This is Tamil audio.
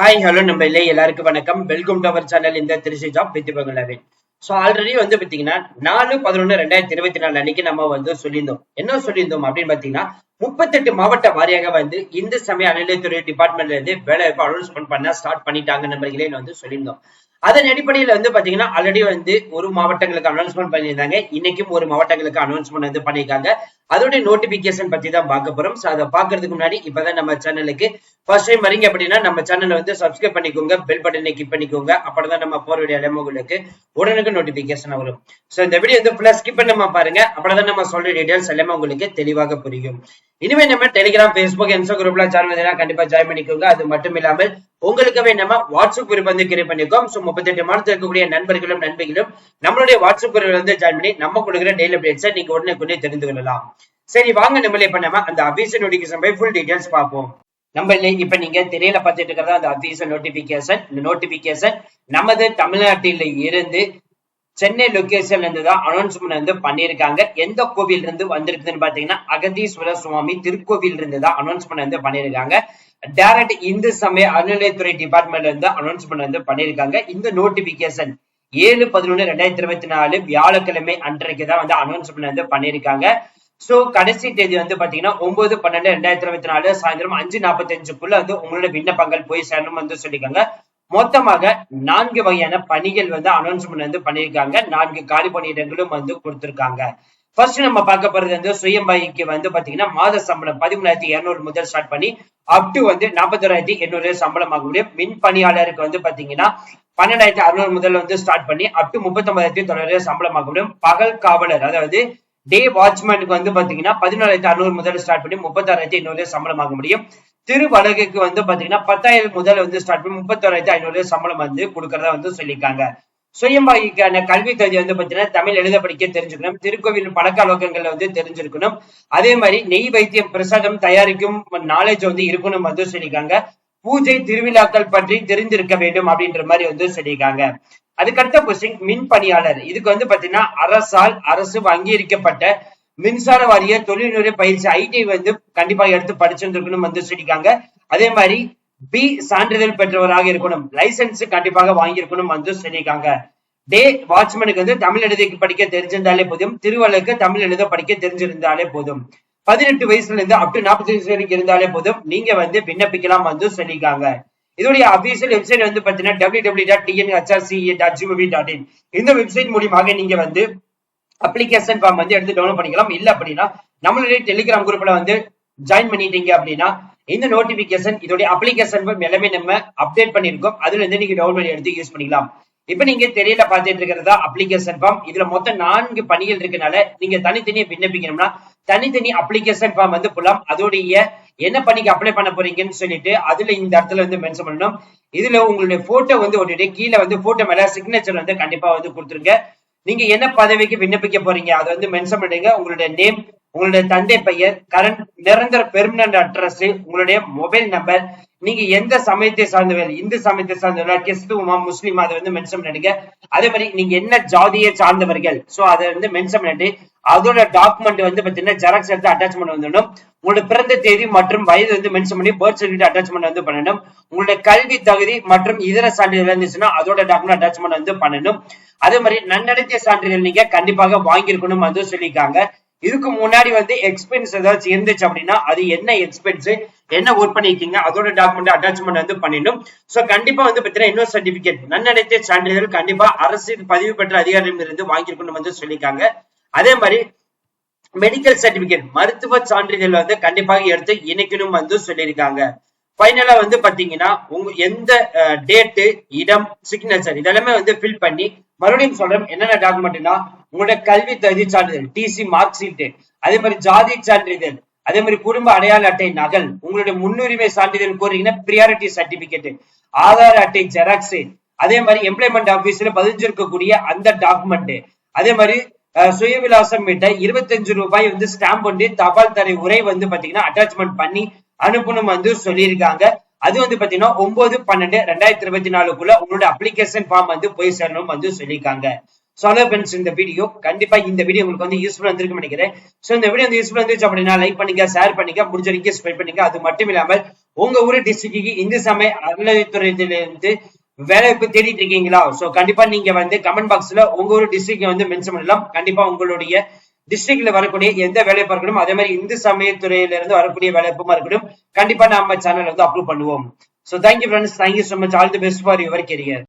ஹாய் ஹலோ நம்ம இல்லை எல்லாருக்கும் வணக்கம். வெல்கம் டு அவர் சேனல் இந்த திருச்சி ஜாப் வித் பங்களாவின் ஸோ ஆல்ரெடி வந்து பார்த்தீங்கன்னா நாலு பதினொன்று ரெண்டாயிரத்தி இருபத்தி நாலு அன்னைக்கு நம்ம வந்து சொல்லியிருந்தோம். என்ன சொல்லியிருந்தோம் அப்படின்னு பார்த்தீங்கன்னா முப்பத்தெட்டு மாவட்ட வாரியாக வந்து இந்து சமய அறநிலையத்துறை டிபார்ட்மெண்ட்ல இருந்து வேலை வாய்ப்பு அனௌன்ஸ்மெண்ட் பண்ண ஸ்டார்ட் பண்ணிட்டாங்க நம்பர்களே வந்து சொல்லியிருந்தோம். அதன் அடிப்படையில் வந்து பாத்தீங்கன்னா ஆல்ரெடி வந்து ஒரு மாவட்டங்களுக்கு அனௌன்ஸ்மெண்ட் பண்ணியிருந்தாங்க. இன்னைக்கும் ஒரு மாவட்டங்களுக்கு அனௌன்ஸ்மெண்ட் வந்து பண்ணியிருக்காங்க. அதோடைய நோட்டிபிகேஷன் பத்தி தான் பார்க்க போறோம். சோ அதை பாக்குறதுக்கு முன்னாடி இப்பதான் நம்ம சேனலுக்கு ஃபர்ஸ்ட் டைம் வரீங்க அப்படின்னா நம்ம சேனலை வந்து சப்ஸ்கிரைப் பண்ணிக்கோங்க பெல் பட்டனை கிளிக் பண்ணிக்கோங்க. அப்படிதான் நம்ம போற வேண்டிய எல்லாமே உங்களுக்கு உடனுக்கு நோட்டிபிகேஷன் வரும். சோ இந்த வீடியோ வந்து ஃபுல்லா ஸ்கிப் பண்ணாம பாருங்க. அப்படிதான் நம்ம சொல்ற டீடைல்ஸ் எல்லாமே உங்களுக்கு தெளிவாக புரியும். இனிமே நம்ம டெலிகிராம் பேஸ்புக் இன்ஸ்டா குரூப்ல சேனல் கண்டிப்பா ஜாயின் பண்ணிக்கோங்க. அது மட்டும் இல்லாமல் உங்களுக்கவே நம்ம வாட்ஸ்அப் குரூப் வந்து கிரியேட் பண்ணிக்கோம் முப்பத்தி முப்பத்தெட்டு மாதத்தில் இருக்கக்கூடிய நண்பர்களும் நண்பிகளும் நம்மளுடைய வாட்ஸ்அப் குரூப் வந்து ஜாயின் பண்ணி நம்ம கொடுக்குற டெய்லி அப்டேட்ஸை நீங்க உடனே கொண்டே தெரிந்து கொள்ளலாம். சரி வாங்க நம்மளே இப்ப நம்ம அந்த அபிஷன் நோட்டிபிகேஷன் போய் ஃபுல் டீடைல்ஸ் பார்ப்போம். நம்ம இல்லை இப்ப நீங்க திரையில பார்த்துட்டு இருக்கிறதா அந்த அபிஷன் நோட்டிபிகேஷன் இந்த நோட்டிபிகேஷன் நமது தமிழ்நாட்டில இருந்து சென்னை லொகேஷன்ல இருந்து தான் அனௌன்ஸ்மெண்ட் வந்து பண்ணியிருக்காங்க. எந்த கோவில் இருந்து வந்திருக்குதுன்னு பாத்தீங்கன்னா அகதீஸ்வர சுவாமி திருக்கோவில் இருந்து தான் அனௌன்ஸ்மெண்ட் வந்து பண்ணியிருக்காங்க. டைரக்ட் இந்து சமய அறநிலையத்துறை டிபார்ட்மெண்ட்ல இருந்து அனௌன்ஸ்மெண்ட் வந்து பண்ணியிருக்காங்க. இந்த நோட்டிபிகேஷன் ஏழு பதினொன்று ரெண்டாயிரத்தி இருபத்தி நாலு வியாழக்கிழமை அன்றைக்கு தான் வந்து அனௌன்ஸ்மெண்ட் வந்து பண்ணியிருக்காங்க. சோ கடைசி தேதி வந்து பாத்தீங்கன்னா ஒன்பது பன்னெண்டு ரெண்டாயிரத்தி இருபத்தி நாலு சாயந்தரம் அஞ்சு நாற்பத்தி அஞ்சுக்குள்ள வந்து உங்களோட விண்ணப்பங்கள் போய் சேரணும் வந்து சொல்லியிருக்காங்க மொத்தமாக நான்கு வகையான பணிகள் வந்து அனௌன்ஸ்மெண்ட் வந்து பண்ணியிருக்காங்க. நான்கு காலி பணியிடங்களும் வந்து கொடுத்திருக்காங்க. ஃபர்ஸ்ட் நம்ம பார்க்க போறது வந்து சுயம்பாய்க்கு வந்து பாத்தீங்கன்னா மாத சம்பளம் பதிமூணாயிரத்தி இருநூறு முதல் ஸ்டார்ட் பண்ணி அப் டு வந்து நாற்பத்தோராயிரத்தி எண்ணூறு சம்பளம் ஆக முடியும் மின் பணியாளருக்கு வந்து பாத்தீங்கன்னா பன்னெண்டாயிரத்தி அறுநூறு முதல் வந்து ஸ்டார்ட் பண்ணி அப் டு முப்பத்தொன்பதாயிரத்தி தொள்ளாயிரம் சம்பளம் ஆக முடியும் பகல் காவலர் அதாவது டே வாட்ச்மேனுக்கு வந்து பாத்தீங்கன்னா பதினாலாயிரத்தி அறுநூறு முதல் ஸ்டார்ட் பண்ணி முப்பத்தாறாயிரத்தி எண்ணூறு சம்பளம் ஆக முடியும் திரு திருவழகுக்கு வந்து பாத்தீங்கன்னா பத்தாயிரம் முதல் வந்து ஸ்டார்ட் பண்ணி முப்பத்தோராயிரத்தி ஐநூறு சம்பளம் வந்து கொடுக்கறதா வந்து சொல்லியிருக்காங்க. சுயம்பாகிக்கான கல்வி தகுதி வந்து பாத்தீங்கன்னா தமிழ் எழுத படிக்க தெரிஞ்சுக்கணும். திருக்கோவில் பழக்க வழக்கங்கள்ல வந்து தெரிஞ்சிருக்கணும். அதே மாதிரி நெய் வைத்தியம் பிரசாதம் தயாரிக்கும் நாலேஜ் வந்து இருக்கணும் வந்து சொல்லியிருக்காங்க. பூஜை திருவிழாக்கள் பற்றி தெரிந்திருக்க வேண்டும் அப்படின்ற மாதிரி வந்து சொல்லியிருக்காங்க. அதுக்கடுத்த கொஸ்டின் மின் பணியாளர். இதுக்கு வந்து பாத்தீங்கன்னா அரசால் அரசு அங்கீகரிக்கப்பட்ட மின்சார வாரிய தொழில்நுறை பயிற்சி ஐடி வந்து கண்டிப்பா எடுத்து படிச்சிருந்திருக்கணும் வந்து சொல்லியிருக்காங்க. அதே மாதிரி பி சான்றிதழ் பெற்றவராக இருக்கணும். லைசன்ஸ் கண்டிப்பாக வாங்கியிருக்கணும் வந்து சொல்லியிருக்காங்க. டே வாட்ச்மேனுக்கு வந்து தமிழ் எழுதி படிக்க தெரிஞ்சிருந்தாலே போதும். திருவள்ளுக்கு தமிழ் எழுத படிக்க தெரிஞ்சிருந்தாலே போதும். பதினெட்டு வயசுல இருந்து அப் டு நாற்பத்தி வயசு வரைக்கும் இருந்தாலே போதும். நீங்க வந்து விண்ணப்பிக்கலாம் வந்து சொல்லியிருக்காங்க. இதோடைய அபிஷியல் வெப்சைட் வந்து பாத்தீங்கன்னா W W dot TNHRCA dot GOV dot in இந்த வெப்சைட் மூலியமாக நீங்க வந்து அப்ளிகேஷன் ஃபார்ம் வந்து எடுத்து டவுன்லோட் பண்ணிக்கலாம். இல்ல அப்படின்னா நம்மளுடைய டெலிகிராம் குரூப்ல வந்து ஜாயின் பண்ணிட்டீங்க அப்படின்னா இந்த நோட்டிபிகேஷன் இதோடைய அப்ளிகேஷன் ஃபார்ம் எல்லாமே நம்ம அப்டேட் பண்ணிருக்கோம் அதுல இருந்து நீங்க டவுன்லோட் பண்ணி எடுத்து யூஸ் பண்ணிக்கலாம். இப்ப நீங்க தெரியல பாத்துட்டு இருக்கிறதா அப்ளிகேஷன் ஃபார்ம் இதுல மொத்தம் நான்கு பணிகள் இருக்கனால நீங்க தனித்தனியா விண்ணப்பிக்கணும்னா தனித்தனி அப்ளிகேஷன் ஃபார்ம் வந்து புலாம் அதோடைய என்ன பணிக்கு அப்ளை பண்ண போறீங்கன்னு சொல்லிட்டு அதுல இந்த இடத்துல வந்து மென்ஷன் பண்ணணும். இதுல உங்களுடைய போட்டோ வந்து ஒட்டிட்டு கீழே வந்து போட்டோ மேல சிக்னேச்சர் வந்து கண்டிப்பா வந்து கொடுத்துருங்க. நீங்க என்ன பதவிக்கு விண்ணப்பிக்க போறீங்க? அதை வந்து மென்ஷன் பண்ணுங்க உங்களுடைய நேம் உங்களுடைய தந்தை பெயர் கரண்ட் நிரந்தர பெர்மனன்ட் அட்ரஸ் உங்களுடைய மொபைல் நம்பர் நீங்க எந்த சமயத்தை சார்ந்தவர் இந்து சமயத்தை சார்ந்தவர்கள் கிறிஸ்துவமா முஸ்லீமா அதை வந்து மென்ஷன் பண்ணிடுங்க அதே மாதிரி நீங்க என்ன ஜாதியை சார்ந்தவர்கள் சோ அதை வந்து மென்ஷன் பண்ணிட்டு அதோட டாக்குமெண்ட் வந்து பாத்தீங்கன்னா ஜெராக்ஸ் எடுத்து அட்டாச்மெண்ட் வந்துடணும். உங்களோட பிறந்த தேதி மற்றும் வயது வந்து மென்ஷன் பண்ணி பர்த் சர்டிஃபிகேட் அட்டாச்மெண்ட் வந்து பண்ணணும். உங்களோட கல்வி தகுதி மற்றும் இதர சான்றிதழ் இருந்துச்சுன்னா அதோட டாக்குமெண்ட் அட்டாச்மெண்ட் வந்து பண்ணணும். அதே மாதிரி நன்னடத்தை சான்றிதழ் நீங்க கண்டிப்பாக வாங்கியிருக்கணும் வந்து சொல்லியிருக்காங்க. இதுக்கு முன்னாடி வந்து எக்ஸ்பென்ஸ் ஏதாச்சும் இருந்துச்சு அப்படின்னா அது என்ன எக்ஸ்பென்ஸ் என்ன ஒர்க் பண்ணிருக்கீங்க? அதோட டாக்குமெண்ட் அட்டாச்மெண்ட் வந்து பண்ணிடும் சோ கண்டிப்பா வந்து பாத்தீங்கன்னா இன்னொரு சர்டிபிகேட் நன்னடத்தை சான்றிதழ் கண்டிப்பா அரசு பதிவு பெற்ற அதிகாரம் இருந்து வாங்கியிருக்கணும் வந்து சொல்லியிருக்காங்க. அதே மாதிரி மெடிக்கல் சர்டிபிகேட் மருத்துவ சான்றிதழ் வந்து கண்டிப்பாக எடுத்து இணைக்கணும் வந்து சொல்லியிருக்காங்க. ஃபைனலா வந்து பாத்தீங்கன்னா உங்க எந்த டேட்டு இடம் சிக்னேச்சர் இதெல்லாமே வந்து ஃபில் பண்ணி மறுபடியும் சொல்றேன் என்னென்ன டாக்குமெண்ட்னா உங்களோட கல்வி தகுதி சான்றிதழ் டிசி மார்க் ஷீட் அதே மாதிரி ஜாதி சான்றிதழ் அதே மாதிரி குடும்ப அடையாள அட்டை நகல் உங்களுடைய முன்னுரிமை சான்றிதழ் கோரிங்கன்னா பிரியாரிட்டி சர்டிபிகேட் ஆதார் அட்டை ஜெராக்ஸ் அதே மாதிரி எம்ப்ளாய்மெண்ட் ஆபீஸ்ல பதிஞ்சிருக்கக்கூடிய அந்த டாக்குமெண்ட் அதே மாதிரி சுயவிலாசம் மீட்ட இருபத்தஞ்சு ரூபாய் வந்து ஸ்டாம்ப் பண்ணி தபால் தரை உரை வந்து பாத்தீங்கன்னா அட்டாச்மெண்ட் பண்ணி அனுப்பணும் வந்து சொல்லியிருக்காங்க. அது வந்து பாத்தீங்கன்னா ஒன்பது பன்னெண்டு ரெண்டாயிரத்தி இருபத்தி நாலுக்குள்ள உங்களோட அப்ளிகேஷன் ஃபார்ம் வந்து போய் சேரணும் வந்து சொல்லியிருக்காங்க. சோலோ ஃப்ரெண்ட்ஸ் இந்த வீடியோ கண்டிப்பா இந்த வீடியோ உங்களுக்கு வந்து யூஸ்ஃபுல் வந்திருக்கு நினைக்கிறேன். சோ இந்த வீடியோ வந்து யூஸ்ஃபுல் வந்துச்சு அப்படின்னா லைக் பண்ணுங்க ஷேர் பண்ணுங்க முடிஞ்ச வரைக்கும் ஸ்ப்ரெட் பண்ணுங்க. அது மட்டும் இல்லாமல் உங்க ஊர் டிஸ்ட்ரிக்ட்டுக்கு இந்து சமய அறநிலையத்துறையிலிருந்து வேலைவாய்ப்பு தேடிட்டு இருக்கீங்களா? சோ கண்டிப்பா நீங்க வந்து கமெண்ட் பாக்ஸ்ல உங்க ஊர் டிஸ்ட்ரிக்ட் வந்து மென்ஷன் பண்ணலாம். கண்டிப்பா உங்களுடைய டிஸ்ட்ரிக்ட்ல வரக்கூடிய எந்த வேலைவாய்ப்பா இருக்கட்டும் அதே மாதிரி இந்து சமயத்துறையில இருந்து வரக்கூடிய வேலைவாய்ப்புமா இருக்கணும் கண்டிப்பா நம்ம சேனல் வந்து அப்ரூவ் பண்ணுவோம். So thank you friends thank you so much all the best for your career